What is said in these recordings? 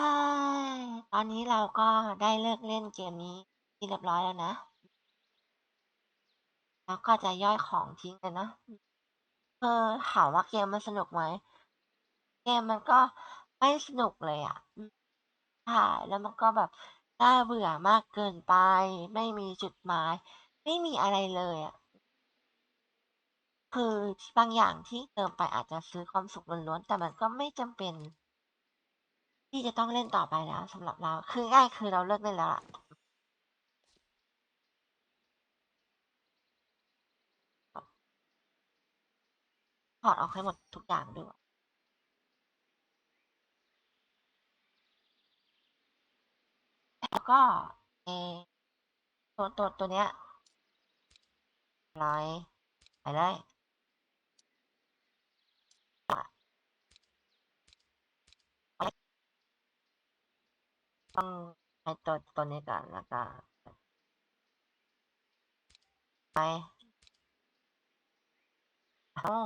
ใช่ ตอนนี้เราก็ได้เลิกเล่นเกมนี้ที่เรียบร้อยแล้วนะ แล้วก็จะย่อยของทิ้งเลยเนาะเออถามว่าเกมมันสนุกไหม เกมมันก็ไม่สนุกเลยอะอืมใช่แล้วมันก็แบบน่าเบื่อมากเกินไป ไม่มีจุดหมาย ไม่มีอะไรเลยอะคือบางอย่างที่เติมไปอาจจะซื้อความสุขล้วนๆแต่มันก็ไม่จำเป็น ที่จะต้องเล่นต่อไปแล้วสำหรับเรา คือง่ายคือเราเลิกเล่นแล้วอะถอดออกให้หมดทุกอย่างด้วยแล้วก็เอตัวตัวตัวเนี้ยร้อยไปเลย อะ ต้องใช้ตัวตัวนี้ก่อนแล้วก็ไปอ้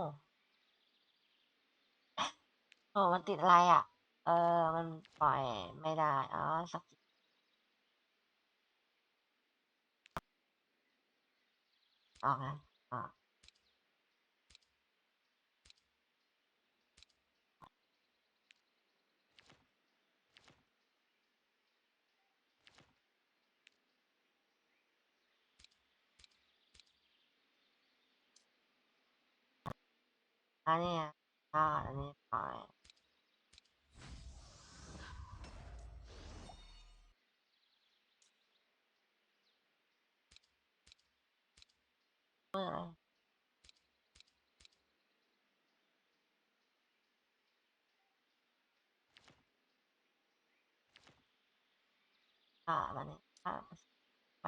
โอ้มันติดอะไรอะ?เออ มันปล่อยไม่ได้ อ๋อ สักออกนะออก อานี่ไงอาอันนี้ปล่อยเมื่อไร?อามานี่อ่าไป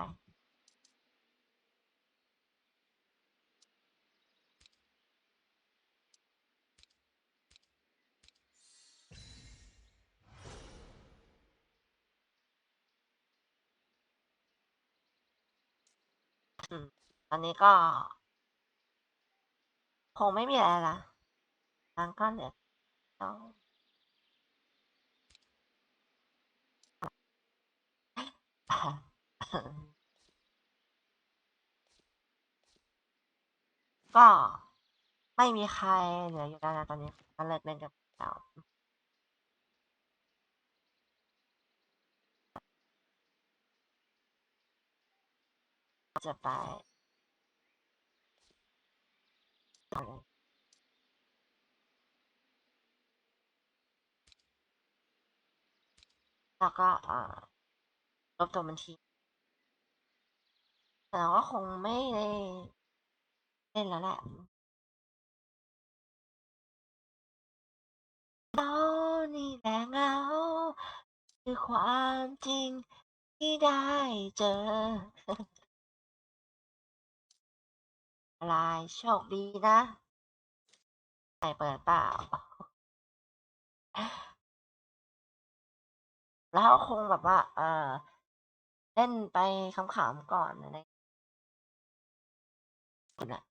อืมตอนนี้ก็ คงไม่มีอะไรละตังค์ก็เหลือต้องก็ไม่มีใครเหลืออยู่แล้วนะตอนนี้ก็เลิกเล่นกันแล้ว จะไปเอาเลยแล้วก็เอ่าลบตัวมันทิ้งแต่เราก็คงไม่ได้เล่นแล้วแหละเรานี่แหละเงาคือความจริงที่ได้เจอ อะไรโชคดีนะไมค์เปิดเปล่า?แล้วคงแบบว่า เอ่อเล่นไปขำๆก่อนอะไรคุณน่ะ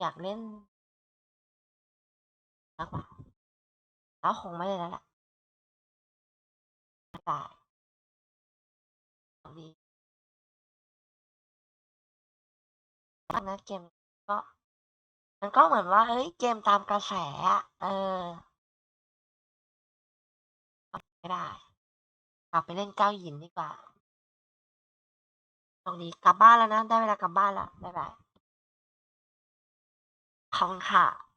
อยากเล่นมากกว่าแล้วคงไม่เล่นแล้วแหละบาย มากนะเกมก็ มันก็เหมือนว่า เฮ้ย เกมตามกระแสอะเออไม่ได้ กลับไปเล่นเก้าหยินดีกว่า ตรงนี้กลับบ้านแล้วนะ ได้เวลากลับบ้านแล้วบ๊ายบายขอบคุณค่ะ